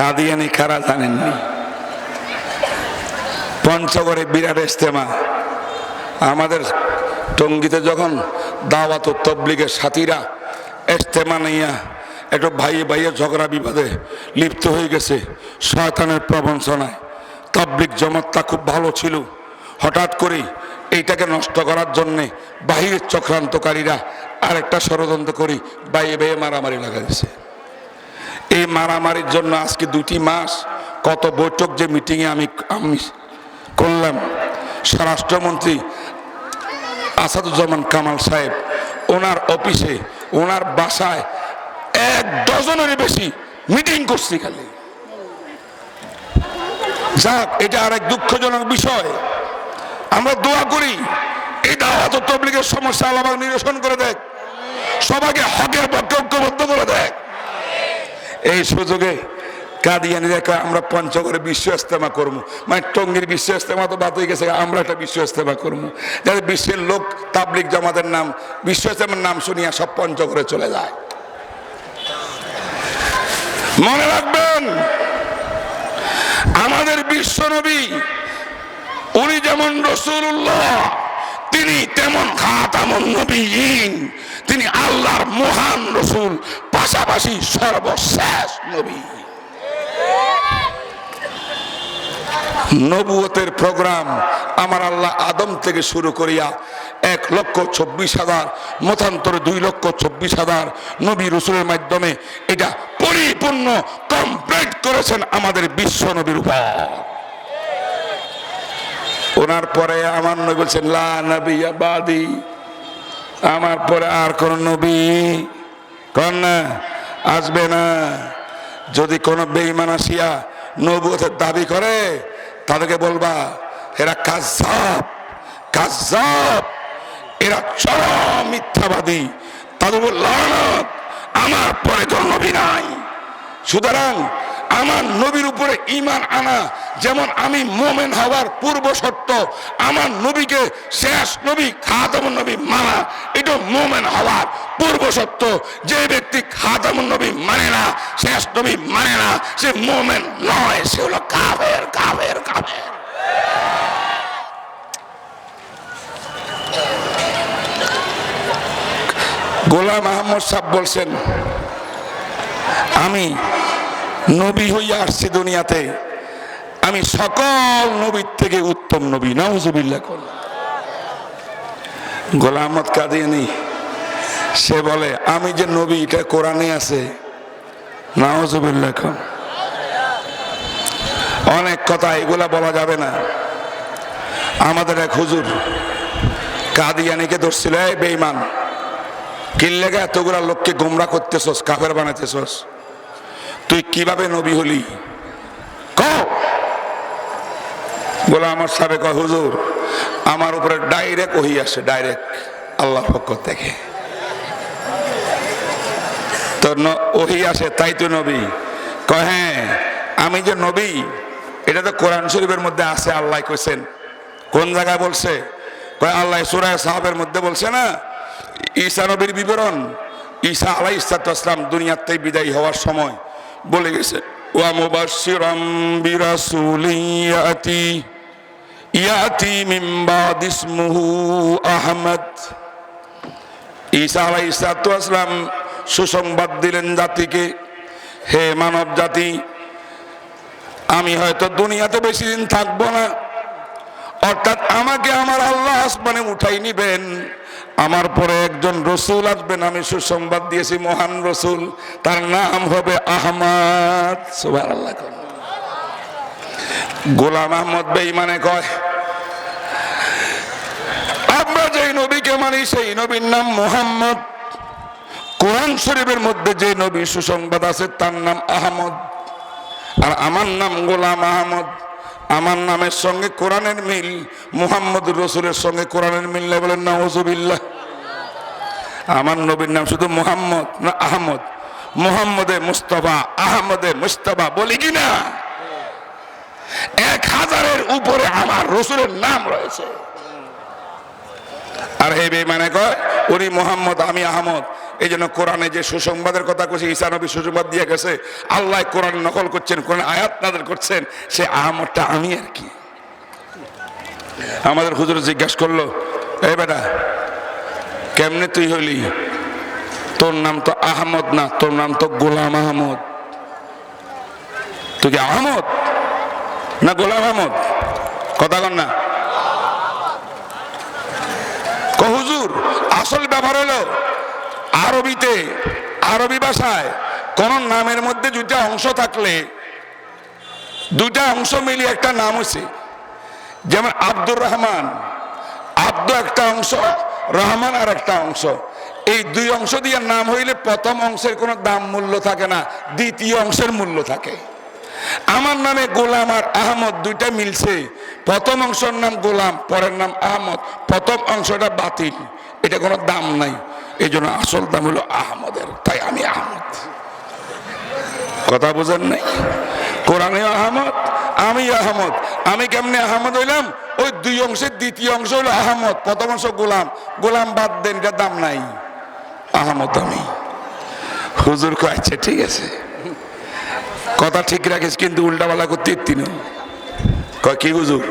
কাদিয়ানি কারা জানেননি পঞ্চগড়ে বিরাট ইস্তেমা আমাদের টঙ্গিতে যখন দাওয়াত ও তবলিগের সাথীরা ইস্তেমা নিয়া একটু ভাইয়ে ভাইয়ে ঝগড়া বিবাদে লিপ্ত হয়ে গেছে শয়তানের প্রবঞ্চনায়। তবলিগ জমাতটা খুব ভালো ছিল। হঠাৎ করে এইটাকে নষ্ট করার জন্যে বাহিরের চক্রান্তকারীরা আরেকটা ষড়যন্ত্র করি বাইয়ে বাইয়ে মারামারি লাগা দিছে এই মারামারির জন্য আজকে দুটি মাস, কত বৈঠক যে মিটিংয়ে আমি আমি করলাম। স্বরাষ্ট্রমন্ত্রী আসাদুজ্জামান কামাল সাহেব, ওনার অফিসে, ওনার বাসায় এক ডজনেরও বেশি মিটিং করছি খালি। যাক, এটা আরেক দুঃখজনক বিষয়। আমরা দোয়া করি, এই দাওয়াত তবলিগের সমস্যা আলাদা নিরসন করে দেখ। সবাইকে হকের পক্ষে ঐক্যবদ্ধ করে দেখ। এই সুযোগে কাদিয়ানিরা আমরা পঞ্চগড়ে বিশ্ব ইস্তেমা করব। মানে টঙ্গির বিশ্ব ইস্তেমা তো বাদ হয়ে গেছে, আমরা একটা বিশ্ব ইস্তেমা করব। যাতে বিশ্বের লোক তাবলিক জামাতের নাম বিশ্ব ইস্তেমার নাম শুনিয়া সব পঞ্চগড়ে চলে যায়। মনে রাখবেন, আমাদের বিশ্ব নবী, উনি যেমন রসুল্লাহ তিনি তেমন খাতামুন নবীন। তিনি আল্লাহর মহান রসুল, পাশাপাশি সর্বশেষ নবী। নবুয়তের প্রোগ্রাম আমার আল্লাহ আদম থেকে শুরু করিয়া এক লক্ষ চব্বিশ হাজার, মতান্তরে দুই লক্ষ চব্বিশ হাজার নবী রসুলের মাধ্যমে এটা পরিপূর্ণ কমপ্লিট করেছেন আমাদের বিশ্ব নবীর উপর। ওনার পরে আমার নবী বলছেন, লা নবী বাদি। আমার পরে আর কোন নবী না আসবে না। যদি কোনো বেঈমান আসিয়া নবুয়তের দাবি করে, তাদেরকে বলবা, এরা কাজাব কাজাব এরা চরম মিথ্যাবাদী, তাদের লানত, আমার পরে কোন নবী নাই। সুতরাং আমার নবীর উপরে ইমান আনা, যেমন আমি মোমেন হওয়ার পূর্ব শর্ত, আমার নবীকে শেষ নবী, খাতামুন নবী মানা, এটা মোমেন হওয়ার পূর্ব শর্ত। যে ব্যক্তি খাতামুন নবী মানে না, শেষ নবী মানে না, সে মোমেন নয়, সে হলো কাফের কাফের কাফের। গোলাম আহমদ সাহ বলছেন, আমি নবী হইয়া আসছি দুনিয়াতে। আমি সকল নবীর থেকে উত্তম নবী নজুবিল্লা কর। গোলামত কাদিয়ানি, সে বলে, আমি যে নবী, এটা কোরআনে আছে। নজুবিল্লা কর। অনেক কথা এগুলা বলা যাবে না। আমাদের এক হুজুর কাদিয়ানিকে ধরছিল বেইমান কিনলেগে এতগুলা লোককে গোমরা করতেছস, কাফের বানাইতেছস? তুই কীভাবে নবী হলি? বলে আমার সাবে কয়, হুজুর, আমার উপরে ডাইরেক্ট ওহি আসে ডাইরেক্ট আল্লাহর পক্ষ থেকে। তো ওহি আসে, তাই তো নবী। কয় হ্যাঁ আমি যে নবী, এটা তো কোরআন শরীফের মধ্যে আছে, আল্লাহ কইছেন। কোন জায়গায় বলছে? কয়, আল্লাহ সুরায় সাহাবের মধ্যে বলছে না, ঈসা নবীর বিবরণ। ঈসা আলাই ইসলাম দুনিয়াতেই বিদায়ী হওয়ার সময় বলে গেছে বিরাসুলিন ইয়াতি সুসংবাদ দিলেন জাতিকে, হে মানব জাতি, আমি হয়তো দুনিয়াতে বেশি দিন থাকব না, অর্থাৎ আমাকে আমার আল্লাহ আসমানে উঠাই নিবেন। আমার পরে একজন রসুল আসবেন, আমি সুসংবাদ দিয়েছি, মহান রসুল। তার নাম হবে আহমদ। সুবহানাল্লাহ কোন। গোলাম আহমদ বেঈমানে কয়, আমরা যেই নবীকে মানি, সেই নবীর নাম মোহাম্মদ। কোরআন শরীফের মধ্যে যে নবী সুসংবাদ আছে, তার নাম আহমদ। আর আমার নাম গোলাম আহমদ। আমার নামের সঙ্গে কোরআনের মিল মুহাম্মদ রসুলের সঙ্গে কোরআনের মিল নাই বলেন নওয়াজুবিল্লাহ আমার নবীর নাম শুধু মুহাম্মদ না আহমদ। মুহাম্মদে মুস্তফা, আহমদে মুস্তফা, বলি কি না? এক হাজারের উপরে আমার রসুলের নাম রয়েছে। আর এই বেমানে কয়, উনি মোহাম্মদ, আমি আহমদ। এই জন্য কোরআনে যে সুসংবাদের কথা কইছে, ঈসা নবী সুসংবাদ দিয়ে গেছে, আল্লাহ কোরআন নকল করছেন, কোরআন আয়াত নাদের করছেন, সে আহমদটা আমি আর কি। আমাদের হুজুর জিজ্ঞাসা করল, এই বেটা, কেমনে তুই হলি তোর নাম তো আহমদ না, তোর নাম তো গোলাম আহমদ। তুই কি আহমদ না গোলাম আহমদ? কথা কন না। হুজুর, আসল ব্যাপার হলো আরবিতে, আরবি ভাষায়, কোন নামের মধ্যে দুইটা অংশ থাকলে দুইটা অংশ মিলিয়ে একটা নাম হয়েছে যেমন আব্দুর রহমান, আব্দ একটা অংশ, রহমান আর একটা অংশ। এই দুই অংশ দিয়ে নাম হইলে প্রথম অংশের কোনো দাম মূল্য থাকে না, দ্বিতীয় অংশের মূল্য থাকে। আমার নামে গোলাম আর আহমদ দুইটা মিলছে। প্রথম অংশের নাম গোলাম, পরের নাম আহমদ। প্রথম অংশটা বাতিল, এটা কোনো দাম নাই। এই জন্য আসল দাম হলো আহমদের তাই আমি আহমদ। কথা বোঝেন নাই? কোরআনে আহমদ আমি আহমদ। আমি কেমনে আহমদ হইলাম? ওই দুই অংশের দ্বিতীয় অংশ হলো আহমদ। প্রথম অংশ গোলাম। গোলাম বাদ দেন এটা দাম নাই। আহমদ আমি। হুজুর আচ্ছা, ঠিক আছে। কথা ঠিক রাখিস কিন্তু উল্টাপাল্টা করতে তিন কয় কি হুজুর?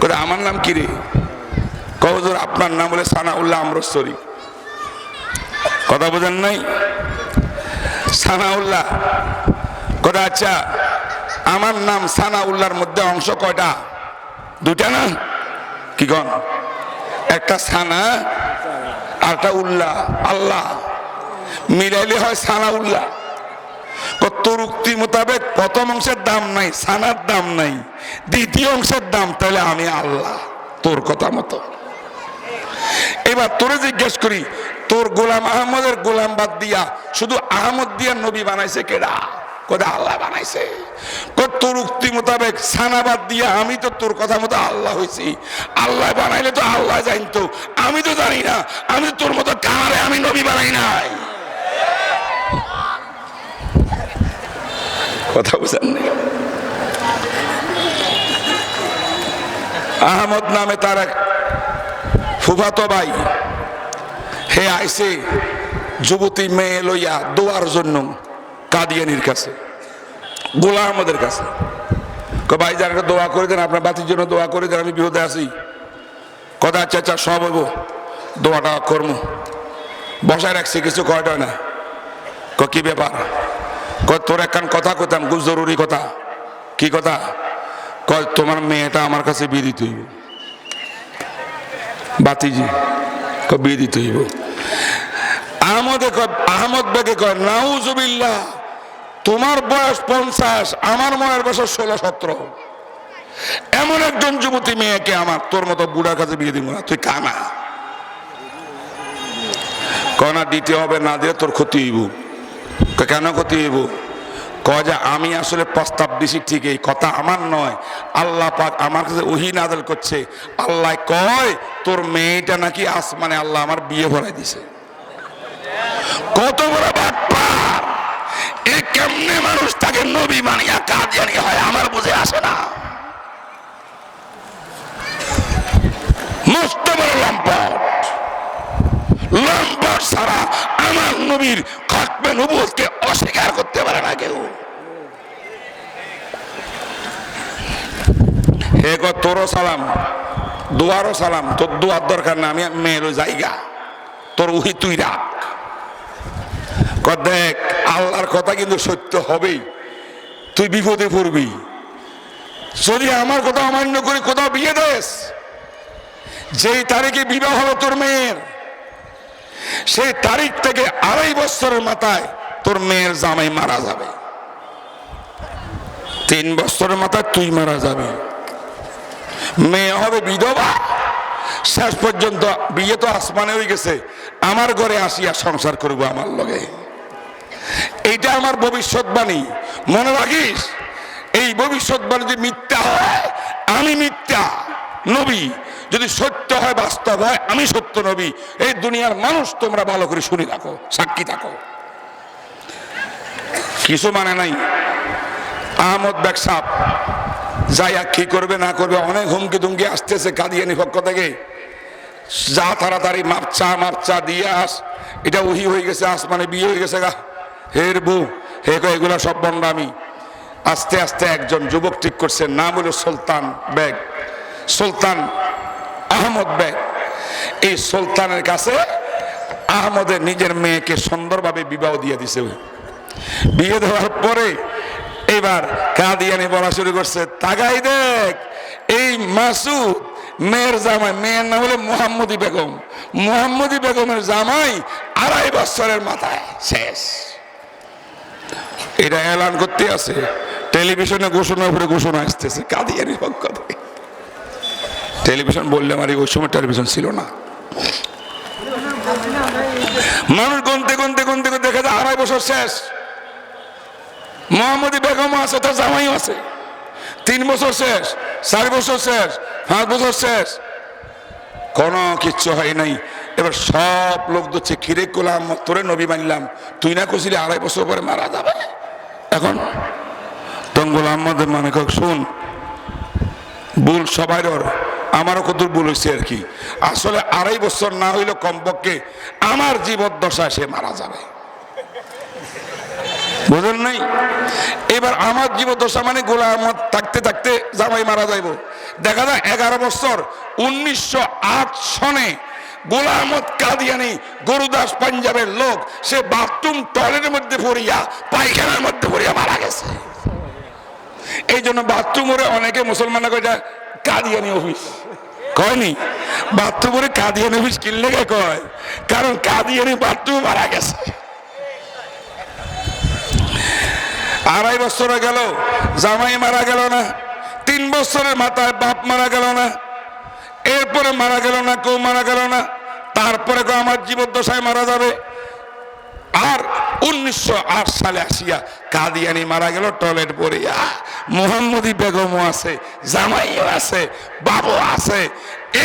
কয় আমার নাম কি রে? কয় হুজুর আপনার নাম বলে সানাউল্লাহ আমরস্তরী কথা বোঝেন নাই? সানাউল্লাহ, কথা আচ্ছা আমার নাম সানাউল্লাহর মধ্যে অংশ কয়টা? দুটা না? কি কন? একটা সানা আর একটা উল্লাহ, আল্লাহ। মিলাইলে হয় সানাউল্লাহ। তোর উক্তি মোতাবেক প্রথম অংশের দাম নাই, সানার দাম নাই, দ্বিতীয় অংশের দাম তাহলে আমি আল্লাহ, তোর কথা মতো। এবার তোরে জিজ্ঞেস করি, তোর গোলাম আহমদের গোলাম বাদ দিয়া শুধু আহমদ দিয়া নবী বানাইছে কেডা? কোথায় আল্লাহ বানাইছে? তোর উক্তি মোতাবেক সানাবাদ দিয়া আমি তো তোর কথা মতো আল্লাহ হয়েছি আল্লাহ বানাইলে তো আল্লাহ জানতো। আমি তো জানি না, আমি তোর মতো কারে আমি নবী বানাই নাই। কথা বুঝেন আহমদ নামে তার এক ফুফাতো ভাই, হে আইসে যুবতী মেয়ে লইয়া দোয়ার জন্য কাদিয়ানির কাছে গোলা আহমদের কাছে ভাই যারা দোয়া করে দেন, আপনার বাতির জন্য দোয়া করে দেন, আমি বিপদে আছি। কথা আচ্ছা সব হইব। দোয়াটা কর্ম। বসায় রাখছি, কিছু কয়টা না ক কি ব্যাপার? ক তোর একখান কথা কইতাম, খুব জরুরি কথা। কি কথা? ক তোমার মেয়েটা আমার কাছে বিয়ে দিতে হইব। বাতিজি কয় বিয়ে দিতে হইব আহমদে আহমদ বেগে কয়, নাউজুবিল্লাহ, তোমার বয়স পঞ্চাশ, আমার মনের বয়স ষোলো, সতেরো। এমন একজন যুবতী মেয়েকে আমার, তোর মতো বুড়ার কাছে বিয়ে দিব না, তুই কানা। কনা দিতে হবে, না দিয়ে তোর ক্ষতি হইব। কেন ক্ষতি হইব? কয়, যে আমি আসলে প্রস্তাব দিছি ঠিক এই কথা আমার নয়। আল্লাহ পাক আমার কাছে ওহি নাদল করছে। আল্লাহ কয় তোর মেয়েটা নাকি আসমানে আল্লাহ আমার বিয়ে ভরাই দিছে। কত বড় বাটপার এ কেমনে মানুষ তাকে নবী মানিয়া কাজ জানি হয় আমার বুঝে আসে না। মস্ত বড় লম্পট। লম্পট ছাড়া আমার নবীর খাতমে নবুয়তকে অস্বীকার করতে পারে না কেউ। হে গো, তোরও সালাম। দুয়ারও সালাম, তোর দুয়ার দরকার না, আমি মেয়েরও জায়গা। তোর উহি তুই রাখ। দেখ, আল্লাহর কথা কিন্তু সত্য হবেই। তুই বিপদে পড়বি। যদি আমার কথা অমান্য করে কোথাও বিয়ে দেশ যেই তারিখে বিবাহ হলো তোর মেয়ের, সেই তারিখ থেকে আড়াই বছরের মাথায় তোর মেয়ের জামাই মারা যাবে। তিন বছরের মাথায় তুই মারা যাবি। মেয়ে হবে বিধবা। শেষ পর্যন্ত বিয়ে তো আসমানে হয়ে গেছে। আমার ঘরে আসিয়া সংসার করব আমার লগে। এইটা আমার ভবিষ্যৎবাণী মনে রাখিস? এই ভবিষ্যৎবাণী যদি মিথ্যা হয়, আমি মিথ্যা। নবী, যদি সত্য হয়, বাস্তব হয়, আমি সত্য নবী। এই দুনিয়ার মানুষ তোমরা ভালো করে শুনে থাকো, সাক্ষী থাকো। কিছু মানে নাই। আহমদ ব্যাকসাপ যাইয়া কি করবে, না করবে, অনেক হুমকি দুমকি আসতেছে কাদিয়ানি পক্ষ থেকে। যা তাড়াতাড়ি মাপচা মাপচা, দিয়ে আস। এটা উহি হয়ে গেছে, আসমানে বিয়ে হয়ে গেছে গা। হের বউ, হে এগুলা সব বন্ডামি। আস্তে আস্তে একজন যুবক ঠিক করছে, নাম হলো সুলতান বেগ। সুলতান আহমদ বেগ। এই সুলতানের কাছে আহমদের নিজের মেয়েকে সুন্দরভাবে বিবাহ দিয়ে দিছে। বিয়ে দেওয়ার পরে এবার কাদিয়ানি বলা শুরু করছে, তাকাই দেখ, এই মাসুদ মেয়ের জামাই, মেয়ের নাম হলো মোহাম্মদী বেগম। মোহাম্মদী বেগমের জামাই আড়াই বছরের মাথায়, শেষ। এটা এলান করতে আছে। টেলিভিশনে ঘোষণা, উপরে ঘোষণা আসতেছে কাদিয়ানির পক্ষ থেকে। টেলিভিশন বললে আমার ওই সময় টেলিভিশন ছিল না। মানুষ গুনতে গুনতে গুনতে, দেখা যায় আড়াই বছর শেষ। মোহাম্মদী বেগম আছে, তার জামাই আছে। তিন বছর শেষ, চার বছর শেষ, পাঁচ বছর শেষ। কোনো কিচ্ছু হয় নাই। এবার সব লোক ধরছে খিরে করলাম তোরে নবী মানলাম। তুই না কছিলি আড়াই বছর পরে মারা যাবে? এখন তঙ্গুল আহমদের মানে শুন, ভুল সবাই আমারও কত ভুল হয়েছে আর কি। আসলে আড়াই বছর না হইলে কমপক্ষে আমার জীবদ্দশায় সে মারা যাবে। বুঝলেন নাই? এবার আমার জীবদ্দশা মানে গোলা আমার থাকতে থাকতে জামাই মারা যাইব। দেখা যায় এগারো বছর, উনিশশো আট সনে গোলামত কাদিয়ানি গরুদাস পাঞ্জাবের লোক, সে বাথরুম টয়লেটের মধ্যে পড়িয়া, পায়খানার মধ্যে পড়িয়া মারা গেছে। এই জন্য বাথরুমরে অনেকে মুসলমানের কয় এটা কাদিয়ানি অফিস। কয়নি? বাথরুমরে কাদিয়ানি অফিস কিনলে কয়? কারণ কাদিয়ানি বাথরুম মারা গেছে। আড়াই বছর গেল, জামাই মারা গেল না, তিন বছরের মাথায় বাপ মারা গেল না, এরপরে মারা গেল না, কেউ মারা গেল না, তারপরে আমার জীবদ্দশায় মারা যাবে। আর উনিশশো আট সালে আসিয়া কাদিয়ানি মারা গেল, টয়লেট পড়িয়া। মোহাম্মদী বেগমও আছে, জামাইও আছে বাবু আছে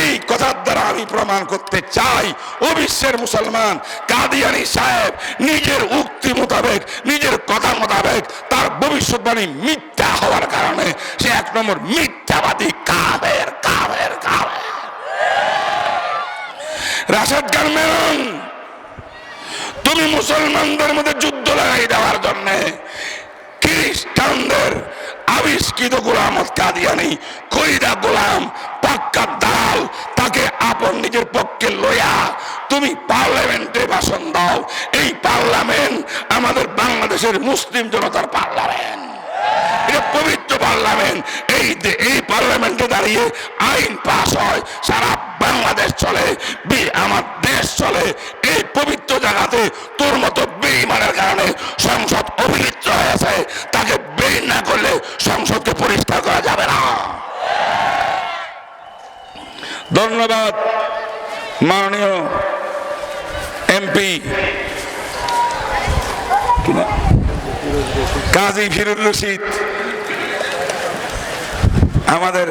এই কথার দ্বারা আমি প্রমাণ করতে চাই, ও বিশ্বের মুসলমান, কাদিয়ানি সাহেব নিজের উক্তি মোতাবেক, নিজের কথা মোতাবেক তার ভবিষ্যৎবাণী মিথ্যা হওয়ার কারণে সে এক নম্বর মিথ্যাবাদী কাবের কাবের কাবের তুমি মুসলমানদের মধ্যে যুদ্ধ লাগাই দেওয়ার জন্য খ্রিস্টানদের আবিষ্কৃত গোলাম কাদিয়ানি কইদা গোলাম পাক্কা দাল তাকে আপন নিজের পক্ষে তুমি পার্লামেন্টে ভাষণ দাও। এই পার্লামেন্ট আমাদের বাংলাদেশের মুসলিম জনতার পার্লামেন্ট। পবিত্র পার্লামেন্ট। এই পার্লামেন্টে দাঁড়িয়ে আইন পাস হয়, সারা বাংলাদেশ চলে আমার দেশ চলে। এই পবিত্র জায়গাতে তোর মতো বেইমানের কারণে সংসদ অপবিত্র হয়েছে। তাকে বেইন না করলে সংসদকে পরিষ্কার করা যাবে ধন্যবাদ, মাননীয় এমপি কাজী ফিরুর রশিদ, আমাদের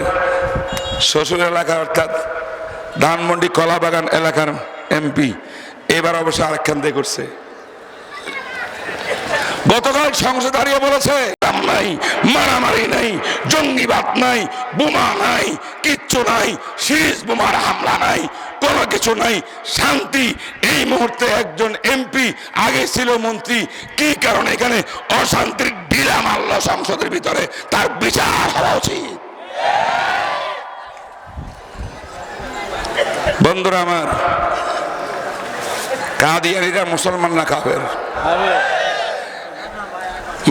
শ্বশুর এলাকা অর্থাৎ ধানমন্ডি কলাবাগান এলাকার এমপি। এবার অবশ্য আরেকখান দিয়ে করছে। গতকাল সংসদ দাঁড়িয়ে বলেছে নাই, মারামারি নাই, জঙ্গিবাদ নাই, বোমা নাই কিচ্ছু নাই, শীষ বোমার হামলা নাই, কোনো কিছু নাই। শান্তি, এই মুহূর্তে একজন এমপি, আগে ছিল মন্ত্রী, কি কারণে এখানে অশান্তির ডিলা মারল সংসদের ভিতরে? তার বিচার হওয়া উচিত। বন্ধুরা আমার, কাদিয়ানিরা মুসলমান না কাফের?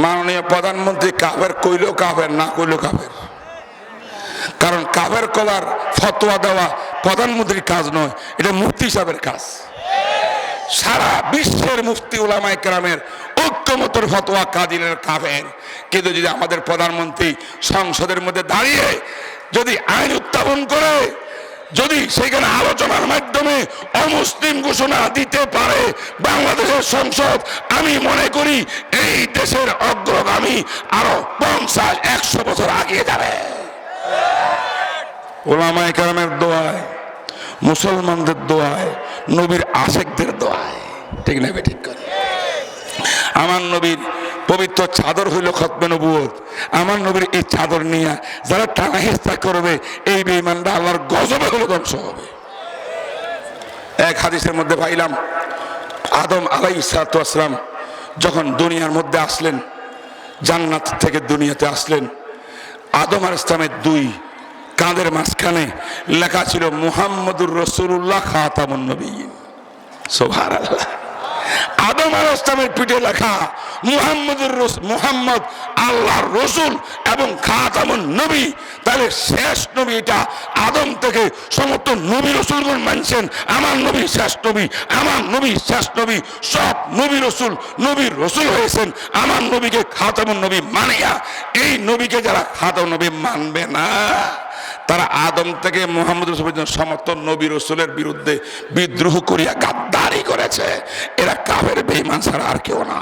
মাননীয় প্রধানমন্ত্রী কাফের কইলেও কাফের, না কইলেও কারণ কাফের কলার ফতোয়া দেওয়া প্রধানমন্ত্রীর কাজ নয়, এটা মুফতি সাহেবের কাজ। সারা বিশ্বের মুফতি উলামায়ে কেরামের ঐক্যমতর ফতোয়া কাদিনের কাফের। কিন্তু যদি আমাদের প্রধানমন্ত্রী সংসদের মধ্যে দাঁড়িয়ে যদি আইন উত্থাপন করে, যদি সেখানে আলোচনার মাধ্যমে অমুসলিম ঘোষণা দিতে পারে বাংলাদেশের সংসদ, আমি মনে করি এই দেশের অগ্রগামী আরও পঞ্চাশ, একশো বছর আগিয়ে যাবে। ওলামায় কারামের দোয়ায় মুসলমানদের দোয়ায় নবীর আশেকদের দোয়ায় ঠিক না ঠিক করে। আমার নবীর পবিত্র চাদর হইল খতমে নবুয়ত। আমার নবীর এই চাদর নিয়ে যারা টানা হেস্তা করবে, এই বেইমানটা আল্লাহর গজবে হলে ধ্বংস হবে। এক হাদিসের মধ্যে পাইলাম, আদম আলাই সালাম যখন দুনিয়ার মধ্যে আসলেন, জান্নাত থেকে দুনিয়াতে আসলেন, আদম আর ইসলামের দুই কাঁধের মাঝখানে লেখা ছিল, মুহাম্মদুর রসুল্লাহ খাতামুন নবী সোভার আল্লাহ আদম আল ইসলামের পিঠে লেখা, মুহাম্মদুর মুহাম্মদ আল্লাহর রসুল এবং খাতামুন নবী। তাহলে শেষ নবী এটা আদম থেকে সমস্ত নবী রসুলগুন মানছেন, আমার নবী শেষ নবী, আমার নবী শেষ নবী। সব নবী রসুল নবীর রসুল হয়েছেন, আমার নবীকে খাতামুন নবী মানিয়া। এই নবীকে যারা খাতাম নবী মানবে না। তারা আদম থেকে মোহাম্মদ রসুল সমস্ত নবী রসুলের বিরুদ্ধে বিদ্রোহ করিয়া গাদ্দারি করেছে। এরা কাফের বেইমান ছাড়া আর কেউ না।